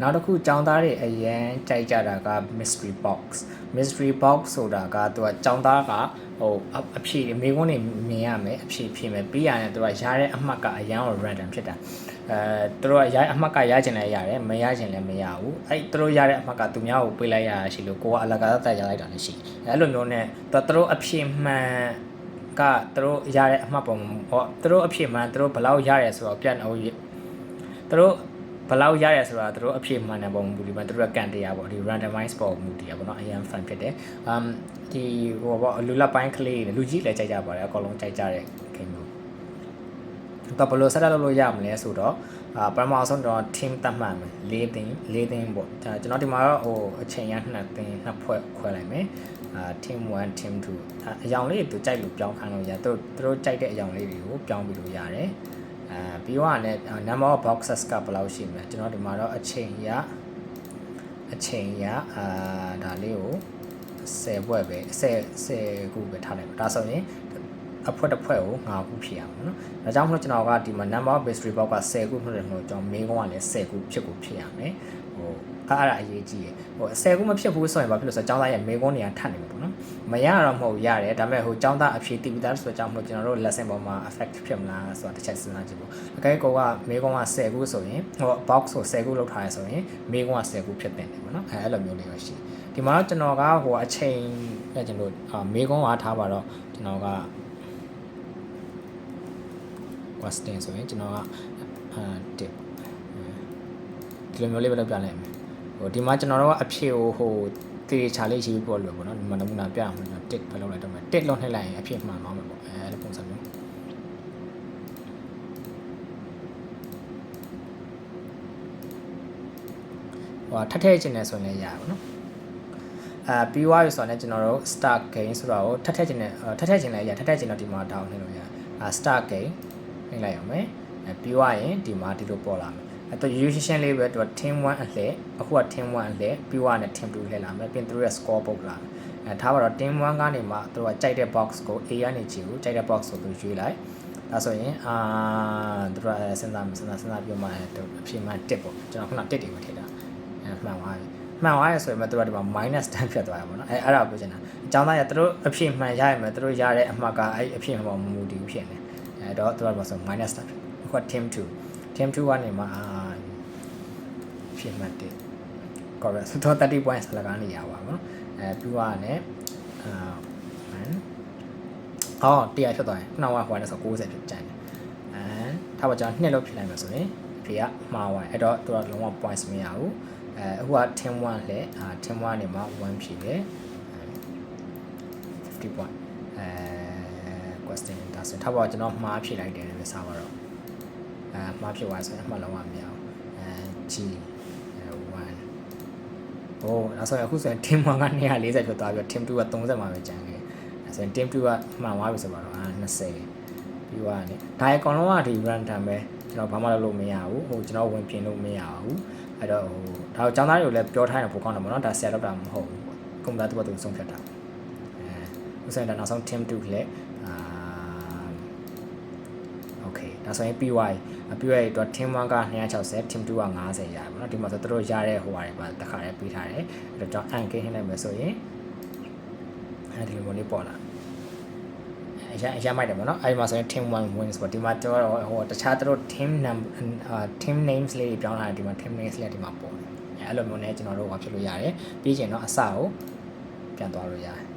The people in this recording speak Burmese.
နောက်တစ်ခုចောင်းသားတွေအရင်ကြိုက်ကြတာက mystery box mystery box ဆိုတာကသူကចောင်းသားကဟိုအအဖြေမိကုန်းတွေမြင်ရမယ်အဖြေဖြေမယ်ပြီးရတယ်သူကရတဲ့အမှတ်ကအရန်ကို random ဖြစ်တာအဲသူတို့ကရအမှတ်ကရချင်လည်းရတယ်မရချင်လည်းမရဘူးအဲ့သူတို့ရတဲ့အမှတ်ကသူများကိုပေးလိုက်ရတာရှိလို့ကိုကအလကားတက်ရလိုက်တာလည်းရှိတယ်အဲ့လိုမျိုးနဲ့သူသူတို့အဖြေမှန်ကသူတို့ရတဲ့အမှတ်ပုံဟောသူတို့အဖြစ်မှန်သူတို့ဘယ်လောက်ရတယ်ဆိုတော့ပြန်အောင်သူတို့ ဘယ်လောက်ရတယ်ဆိုတာသူတို့အဖြစ်မှန်တဲ့ပုံမူဒီမှာသူတို့ကကန်တရားပေါ့ဒီ randomize ပုံမူတရားပေါ့နော်အရင် fun ဖြစ်တယ်။ um ဒီဟိုပေါ့လူလက်ပိုင်းကလေးတွေလူကြီးလည်းကြိုက်ကြပါတယ်အကောင်လုံးကြိုက်ကြတဲ့ခင်မျိုး။တော့ဘယ်လို set up လုပ်လို့ရမလဲဆိုတော့အာပထမဆုံးတော့ team တတ်မှတ်မယ်၄သိန်း၄သိန်းပေါ့ဒါကျွန်တော်ဒီမှာတော့ဟိုအချိန်ရ2သိန်းနှစ်ဖွဲ့ခွဲလိုက်မယ်အာ team 1 team 2ဒါအယောင်လေးတွေသူကြိုက်လို့ပြောင်းခိုင်းလို့ရသူတို့သူတို့ကြိုက်တဲ့အယောင်လေးတွေကိုပြောင်းပြီးလို့ရတယ် အာပြီးတော့လည်း number of boxes ကဘယ်လောက်ရှိမလဲကျွန်တော်ဒီမှာတော့အချိန်ရအချိန်ရအာဒါလေးကို10ဘွဲ့ပဲ10 10ခုပဲထားလိုက်ပါဒါဆိုရင်အဖွဲတစ်ဖွဲ့ကို9ခုဖြစ်ရမှာနော်။ဒါကြောင့်မလို့ကျွန်တော်ကဒီမှာ number of mystery box က10ခုဖြစ်တယ်လို့ကျွန်တော်မေးခွန်းကလည်း10ခုဖြစ်ကိုဖြစ်ရမယ်။ဟို အဲ့အဲ့ဒါအရေးကြီးရယ်။ဟို10ခုမဖြစ်ဘူးဆိုရင်ဘာဖြစ်လို့ဆိုတော့ကျောင်းသားရဲ့မေးခွန်းတွေကထပ်နေမှာပေါ့နော်။မရတော့မဟုတ်ရတယ်ဒါပေမဲ့ဟိုကျောင်းသားအဖြေတည်ပြီးသားဆိုတော့ကြောင့်မလို့ကျွန်တော်တို့ lesson ပေါ်မှာ effect ဖြစ်မလားဆိုတာတစ်ချက်စဉ်းစားကြည့်ပေါ့။အကဲကောကမေးခွန်းက10ခုဆိုရင်ဟို box ကို10ခုလောက်ထားရဆိုရင်မေးခွန်းက10ခုဖြစ်တယ်ပေါ့နော်။အဲအဲ့လိုမျိုးလေးပဲရှိ။ဒီမှာတော့ကျွန်တော်ကဟိုအချိန်အဲကျွန်တော်မေးခွန်းကထားပါတော့ကျွန်တော်က question ဆိုရင်ကျွန်တော်ကအာတစ်ဒီလိုမျိုးလေးပဲလုပ်ပြလိုက်မယ် ဟိုဒီမှာကျွန်တော်တို့ကအဖြေကိုဟိုတေချာလေးရေးပြီးပေါ့လို့ပေါ့နော်ဒီမှာနမူနာပြအောင်ကျွန်တော်တစ်ပဲလုပ်လိုက်တော့မယ်တစ်လုံးနှိပ်လိုက်ရင်အဖြေမှန်သွားမှာပေါ့အဲလိုပုံစံမျိုးဟိုထပ်ထည့်ခြင်းနဲ့ဆိုရင်လည်းရပါဘောနော်အာပြီးသွားပြီဆိုတော့လည်းကျွန်တော်တို့ start game ဆိုတော့ထပ်ထည့်ခြင်းနဲ့ထပ်ထည့်ခြင်းလည်းရထပ်ထည့်ခြင်းတော့ဒီမှာ down နှိပ်လို့ရအာ start game နှိပ်လိုက်အောင်မယ်အဲပြီးသွားရင်ဒီမှာဒီလိုပေါ်လာမယ် အဲ့တော့ usual လေးပဲသူက team 1အလှည့်အခုက team 1အလှည့်ပြီးသွားရင် team 2လှည့်လာမယ်ပြင်သူတို့ရဲ့ score ပုတ်လာအဲထားပါတော့ team 1ကနေမှသူကကြိုက်တဲ့ box ကို A ကနေကြည့်ကိုကြိုက်တဲ့ box ကိုသူရွေးလိုက်ဒါဆိုရင်အာသူတို့စဉ်းစားစဉ်းစားစဉ်းစားပြောမှသူအဖြစ်မှ1ပေါ့ကျွန်တော်ခုန1တွေမထည့်တာအဲမှန်သွားပြီမှန်သွားရဆိုရင်မသူတို့ကဒီမှာ minus 10ဖြတ်သွားရပါတော့အဲအဲ့ဒါကိုပြောချင်တာအကြောင်းသားရသူတို့အဖြစ်မှန်ရရမယ်သူတို့ရတဲ့အမှတ်ကအဲ့အဖြစ်မှန်ပေါ်မူတည်ဖြစ်နေအဲတော့သူတို့ကဆို minus 10အခုက team 2 team 2ကနေမှာအာ ဖြစ်မှတ်တယ် correct ဆိုတော့30 points လကနေရပါဘောနော်အဲပြီးသွားတယ်အာ1အော်တရားဖြစ်သွားတယ်ခုနကဟိုကနေဆို90ဖြစ်ကြတယ်အဲထားပါကြောင်နှစ်လို့ဖြစ်လိုက်မှာဆိုရင်ဖေကမှားသွားတယ်အဲ့တော့သူကလုံးဝ points မရဘူးအဲအခုက10 1လဲအာ10 1နေမှာ1ဖြစ်တယ်50 point အဲ question ဒါဆိုထားပါကျွန်တော်မှားဖြစ်လိုက်တယ်လည်းစားပါတော့အဲမှားဖြစ်သွားဆိုရင်အမှတ်လုံးဝမရဘူးအဲ G 1ဟိုဒါဆိုရင်အခုဆိုရင် team 1က240ဖြစ်သွားပြီးတော့ team 2က30မှာပဲကျန်ခဲ့အဲဆိုရင် team 2ကမှန်သွားပြီဆိုတော့အာ20ပြီးသွားတယ်ဒါအကောင်လုံးကဒီ run time ပဲကျွန်တော်ဘာမှလုပ်လို့မရဘူးဟိုကျွန်တော်ဝင်ပြင်လို့မရဘူးအဲ့တော့ဟိုဒါကိုចောင်းသားတွေကိုလည်းပြောထားရင်ပိုကောင်းတယ်ပေါ့နော်ဒါဆရာတော့တာမဟုတ်ဘူးပေါ့ကွန်ပျူတာသူ့ဘက်သူဆုံးဖြတ်တာအဲဥစားဒါနောက်ဆုံး team 2လည်း အာ okay ဒါဆိုရင်ပြီးသွားပြီပြီးသွားပြီတော့ team 1က260 team 2က90ရတယ်ပေါ့နော်ဒီမှာဆိုသူတို့ရတဲ့ဟိုဟာတွေပါတခါလေးပေးထားတယ်အဲ့တော့ကျွန်တော် ank ဟင်းလိုက်မယ်ဆိုရင်အဲဒီလိုမျိုးလေးပေါ်လာအရာအရာမိုက်တယ်ပေါ့နော်အဲဒီမှာဆိုရင် team 1 wins ပေါ့ဒီမှာကျွန်တော်ဟိုတခြားသူတို့ team name team names လေးတွေပြောင်းလာတယ်ဒီမှာ team names လေးဒီမှာပေါ်တယ်အဲအဲ့လိုမျိုးနဲ့ကျွန်တော်တို့ဟောဖြစ်လို့ရတယ်ပြီးရင်တော့အစကိုပြန်သွားလို့ရတယ်